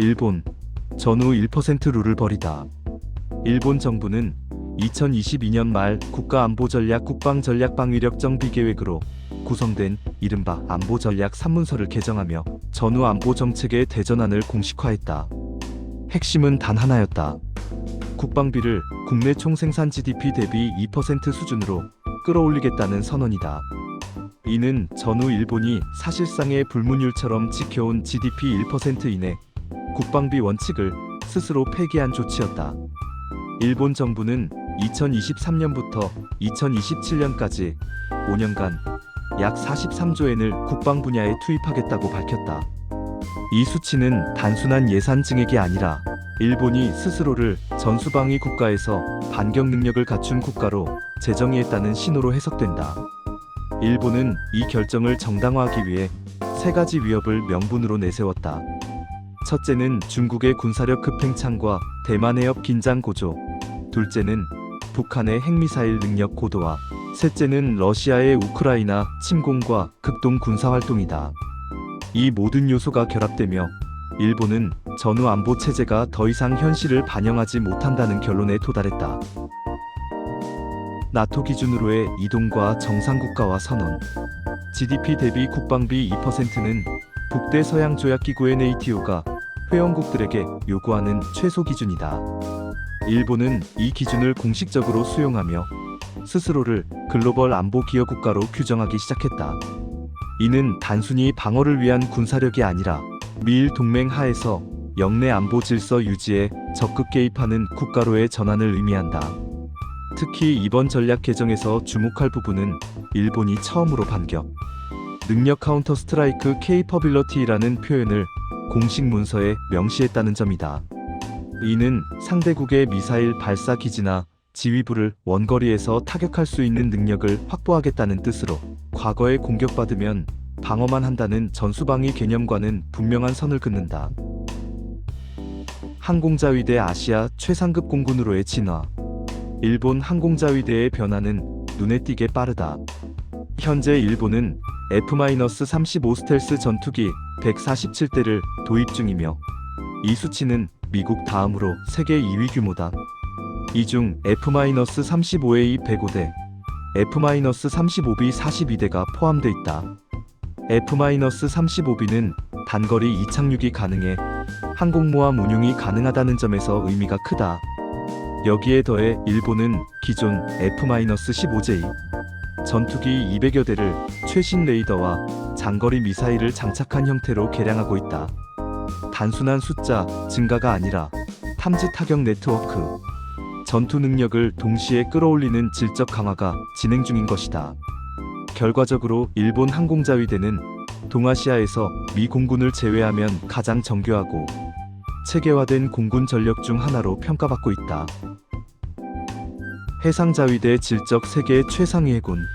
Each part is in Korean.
일본 전후 1% 룰을 버리다. 일본 정부는 2022년 말 국가안보전략 국방전략 방위력정 비계획으로 구성된 이른바 안보전략 3문서를 개정하며 전후 안보 정책의 대전환을 공식화했다. 핵심은 단 하나였다. 국방비를 국내 총생산 GDP 대비 2% 수준으로 끌어올리겠다는 선언이다. 이는 전후 일본이 사실상의 불문율처럼 지켜온 GDP 1% 이내 국방비 원칙을 스스로 폐기한 조치였다. 일본 정부는 2023년부터 2027년까지 5년간 약 43조 엔을 국방 분야에 투입하겠다고 밝혔다. 이 수치는 단순한 예산 증액이 아니라 일본이 스스로를 전수방위 국가에서 반격 능력을 갖춘 국가로 재정의했다는 신호로 해석된다. 일본은 이 결정을 정당화하기 위해 세 가지 위협을 명분으로 내세웠다. 첫째는 중국의 군사력 급팽창과 대만 해협 긴장 고조, 둘째는 북한의 핵미사일 능력 고도화, 셋째는 러시아의 우크라이나 침공과 극동 군사 활동이다. 이 모든 요소가 결합되며 일본은 전후 안보 체제가 더 이상 현실을 반영하지 못한다는 결론에 도달했다. 나토 기준으로의 이동과 정상국가와 선언, GDP 대비 국방비 2%는 북대 서양 조약 기구의 네이티오가 회원국들에게 요구하는 최소 기준이다. 일본은 이 기준을 공식적으로 수용하며 스스로를 글로벌 안보 기여 국가로 규정하기 시작했다. 이는 단순히 방어를 위한 군사력이 아니라 미일 동맹 하에서 영내 안보 질서 유지에 적극 개입하는 국가로의 전환을 의미한다. 특히 이번 전략 개정에서 주목할 부분은 일본이 처음으로 반격, 능력 카운터 스트라이크 케이퍼빌러티라는 표현을 공식 문서에 명시했다는 점이다. 이는 상대국의 미사일 발사 기지나 지휘부를 원거리에서 타격할 수 있는 능력을 확보하겠다는 뜻으로 과거에 공격받으면 방어만 한다는 전수방위 개념과는 분명한 선을 긋는다. 항공자위대 아시아 최상급 공군으로의 진화. 일본 항공자위대의 변화는 눈에 띄게 빠르다. 현재 일본은 F-35 스텔스 전투기 147대를 도입 중이며 이 수치는 미국 다음으로 세계 2위 규모다. 이 중 F-35A 105대, F-35B 42대가 포함돼 있다. F-35B는 단거리 이착륙이 가능해 항공모함 운용이 가능하다는 점에서 의미가 크다. 여기에 더해 일본은 기존 F-15J 전투기 200여 대를 최신 레이더와 장거리 미사일을 장착한 형태로 개량하고 있다. 단순한 숫자 증가가 아니라 탐지 타격 네트워크, 전투 능력을 동시에 끌어올리는 질적 강화가 진행 중인 것이다. 결과적으로 일본 항공자위대는 동아시아에서 미 공군을 제외하면 가장 정교하고 체계화된 공군 전력 중 하나로 평가받고 있다. 해상자위대 질적 세계 최상위 해군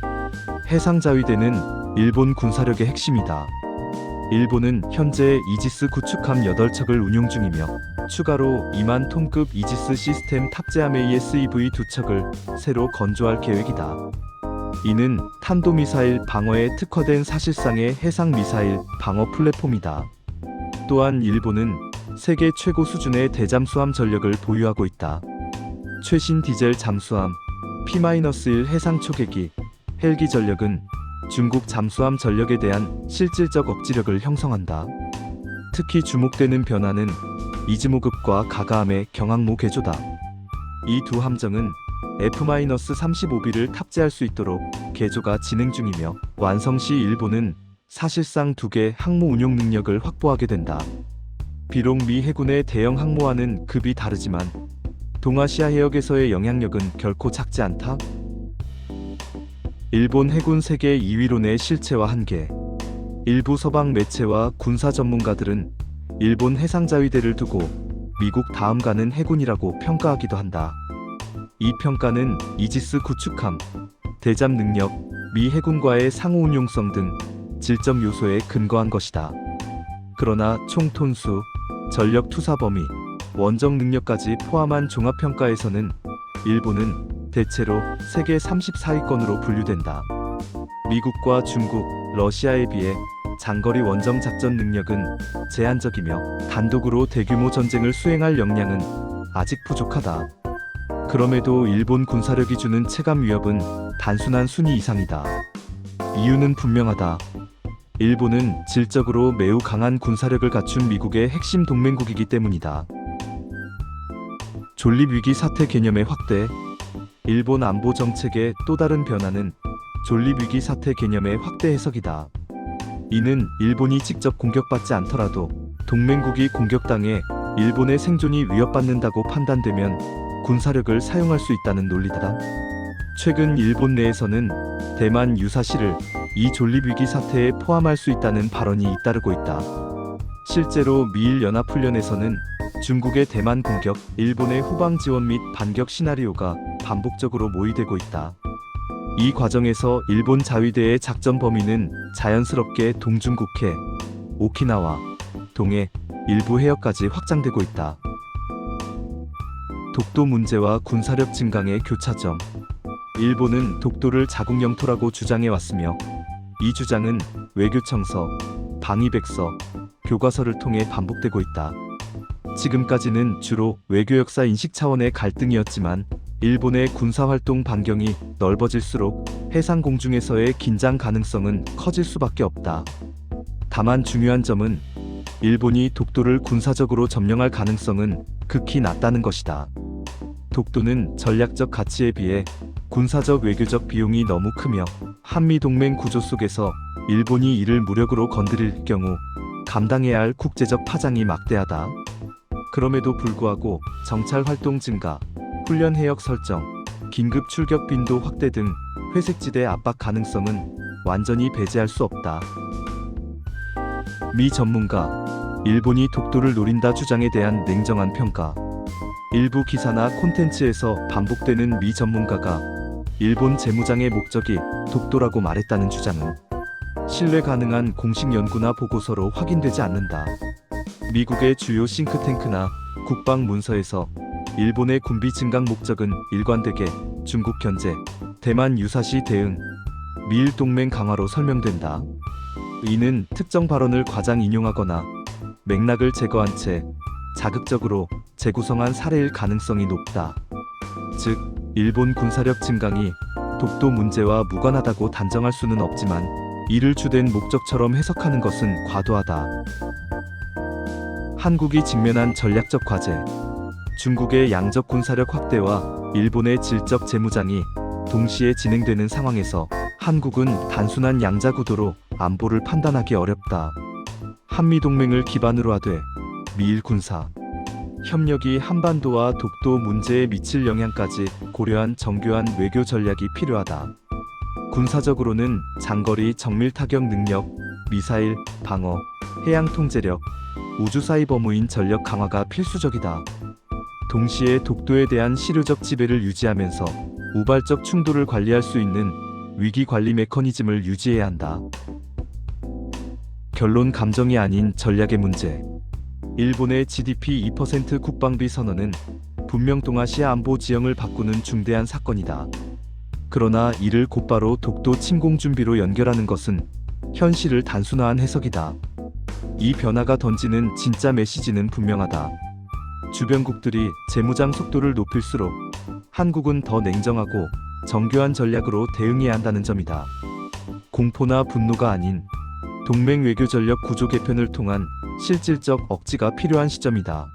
해상자위대는 일본 군사력의 핵심이다. 일본은 현재 이지스 구축함 8척을 운용 중이며 추가로 2만 톤급 이지스 시스템 탑재함 ASEV 2척을 새로 건조할 계획이다. 이는 탄도미사일 방어에 특화된 사실상의 해상미사일 방어 플랫폼이다. 또한 일본은 세계 최고 수준의 대잠수함 전력을 보유하고 있다. 최신 디젤 잠수함 P-1 해상 초계기 헬기 전력은 중국 잠수함 전력에 대한 실질적 억지력을 형성한다. 특히 주목되는 변화는 이즈모급과 가가함의 경항모 개조다. 이 두 함정은 F-35B를 탑재할 수 있도록 개조가 진행 중이며 완성 시 일본은 사실상 두 개 항모 운용 능력을 확보하게 된다. 비록 미 해군의 대형 항모와는 급이 다르지만 동아시아 해역에서의 영향력은 결코 작지 않다. 일본 해군 세계 2위론의 실체와 한계. 일부 서방 매체와 군사 전문가들은 일본 해상자위대를 두고 미국 다음 가는 해군이라고 평가하기도 한다. 이 평가는 이지스 구축함, 대잠 능력, 미 해군과의 상호 운용성 등 질적 요소에 근거한 것이다. 그러나 총 톤수, 전력 투사 범위, 원정 능력까지 포함한 종합평가에서는 일본은 대체로 세계 34위권으로 분류된다. 미국과 중국, 러시아에 비해 장거리 원정 작전 능력은 제한적이며 단독으로 대규모 전쟁을 수행할 역량은 아직 부족하다. 그럼에도 일본 군사력이 주는 체감 위협은 단순한 순위 이상이다. 이유는 분명하다. 일본은 질적으로 매우 강한 군사력을 갖춘 미국의 핵심 동맹국이기 때문이다. 존립위기 사태 개념의 확대 일본 안보 정책의 또 다른 변화는 존립위기 사태 개념의 확대 해석이다. 이는 일본이 직접 공격받지 않더라도 동맹국이 공격당해 일본의 생존이 위협받는다고 판단되면 군사력을 사용할 수 있다는 논리다. 최근 일본 내에서는 대만 유사시를 이 존립위기 사태에 포함할 수 있다는 발언이 잇따르고 있다. 실제로 미일 연합훈련에서는 중국의 대만 공격, 일본의 후방 지원 및 반격 시나리오가 반복적으로 모의되고 있다. 이 과정에서 일본 자위대의 작전 범위는 자연스럽게 동중국해, 오키나와, 동해, 일부 해역까지 확장되고 있다. 독도 문제와 군사력 증강의 교차점. 일본은 독도를 자국 영토라고 주장해 왔으며 이 주장은 외교청서, 방위백서, 교과서를 통해 반복되고 있다. 지금까지는 주로 외교 역사 인식 차원의 갈등이었지만 일본의 군사 활동 반경이 넓어질수록 해상 공중에서의 긴장 가능성은 커질 수밖에 없다. 다만 중요한 점은 일본이 독도를 군사적으로 점령할 가능성은 극히 낮다는 것이다. 독도는 전략적 가치에 비해 군사적 외교적 비용이 너무 크며 한미 동맹 구조 속에서 일본이 이를 무력으로 건드릴 경우 감당해야 할 국제적 파장이 막대하다. 그럼에도 불구하고 정찰 활동 증가, 훈련 해역 설정, 긴급 출격 빈도 확대 등 회색지대 압박 가능성은 완전히 배제할 수 없다. 미 전문가, 일본이 독도를 노린다 주장에 대한 냉정한 평가. 일부 기사나 콘텐츠에서 반복되는 미 전문가가 일본 재무장의 목적이 독도라고 말했다는 주장은 신뢰 가능한 공식 연구나 보고서로 확인되지 않는다. 미국의 주요 싱크탱크나 국방 문서에서 일본의 군비 증강 목적은 일관되게 중국 견제, 대만 유사시 대응, 미일 동맹 강화로 설명된다. 이는 특정 발언을 과장 인용하거나 맥락을 제거한 채 자극적으로 재구성한 사례일 가능성이 높다. 즉, 일본 군사력 증강이 독도 문제와 무관하다고 단정할 수는 없지만 이를 주된 목적처럼 해석하는 것은 과도하다. 한국이 직면한 전략적 과제. 중국의 양적 군사력 확대와 일본의 질적 재무장이 동시에 진행되는 상황에서 한국은 단순한 양자 구도로 안보를 판단하기 어렵다. 한미 동맹을 기반으로 하되 미일 군사 협력이 한반도와 독도 문제에 미칠 영향까지 고려한 정교한 외교 전략이 필요하다. 군사적으로는 장거리 정밀 타격 능력, 미사일, 방어, 해양 통제력, 우주 사이버 무인 전력 강화가 필수적이다. 동시에 독도에 대한 실효적 지배를 유지하면서 우발적 충돌을 관리할 수 있는 위기 관리 메커니즘을 유지해야 한다. 결론 감정이 아닌 전략의 문제. 일본의 GDP 2% 국방비 선언은 분명 동아시아 안보 지형을 바꾸는 중대한 사건이다. 그러나 이를 곧바로 독도 침공 준비로 연결하는 것은 현실을 단순화한 해석이다. 이 변화가 던지는 진짜 메시지는 분명하다. 주변국들이 재무장 속도를 높일수록 한국은 더 냉정하고 정교한 전략으로 대응해야 한다는 점이다. 공포나 분노가 아닌 동맹 외교 전력 구조 개편을 통한 실질적 억지가 필요한 시점이다.